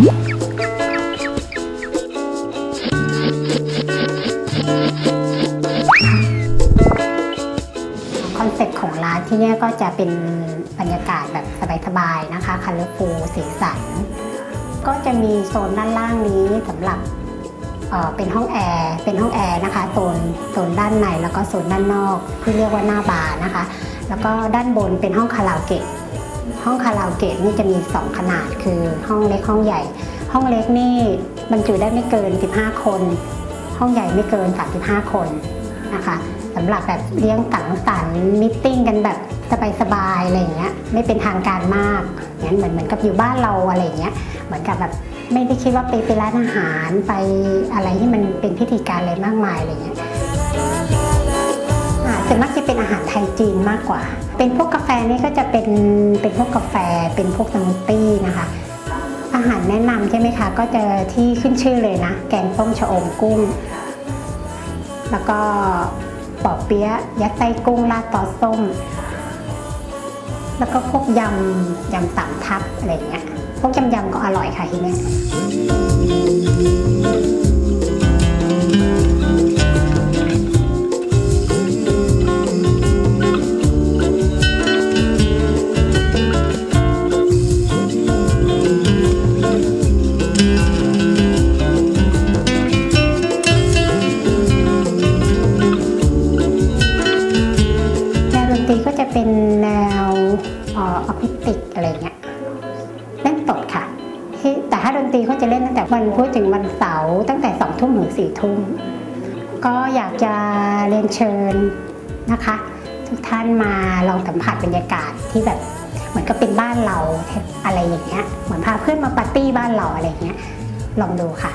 คอนเซ็ปต์ของร้านที่นี่ก็จะเป็นบรรยากาศแบบสบายๆนะคะคัลเลอร์ฟูสีสัน ก็จะมีโซนด้านล่างนี้สำหรับเเป็นห้องแอร์เป็นห้องแอร์นะคะโซนโซนด้านในแล้วก็โซนด้านนอกที่เรียกว่าหน้าบาร์นะคะ แล้วก็ด้านบนเป็นห้องคาราโอเกะ ห้องคาราโอเกะนี่จะมี 2 ขนาดคือห้องเล็กห้องใหญ่ ห้องเล็กนี่บรรจุได้ไม่เกิน 15 คน ห้องใหญ่ไม่เกิน 35 คนนะคะสำหรับแบบเลี้ยงสังสรรค์มิทติ้งกันแบบสบายๆอะไรอย่างเงี้ยไม่เป็นทางการมากงั้นเหมือนเหมือนกับอยู่บ้านเราอะไรอย่างเงี้ยเหมือนกับแบบไม่ได้คิดว่าไปไปร้านอาหารไปอะไรที่มันเป็นพิธีการอะไรมากมายอะไรเงี้ย ส่วนมากจะเป็นอาหารไทยจีนมากกว่า เป็นพวกกาแฟนี่ก็จะเป็นเป็นพวกกาแฟ เป็นพวกสมูทตี้นะคะ อาหารแนะนำใช่ไหมคะ ก็จะที่ขึ้นชื่อเลยนะ แกงส้มชะอมกุ้ง แล้วก็ปอเปี๊ยะยัดไส้กุ้งราดซอสส้ม แล้วก็พวกยำยำสามทับอะไรเงี้ย พวกยำยำก็อร่อยค่ะทีเนี้ย เป็นแนวออพิติกอะไรเงี้ยเล่นสดค่ะที่แต่ถ้าดนตรีเขาจะเล่นตั้งแต่วันพุธถึงวันเสาร์ตั้งแต่สองทุ่มถึงสี่ทุ่มก็อยากจะเรียนเชิญนะคะ ทุกท่านมาลองสัมผัสบรรยากาศที่แบบเหมือนกับเป็นบ้านเราอะไรอย่างเงี้ยเหมือนพาเพื่อนมาปาร์ตี้บ้านเราอะไรอย่างเงี้ยลองดูค่ะ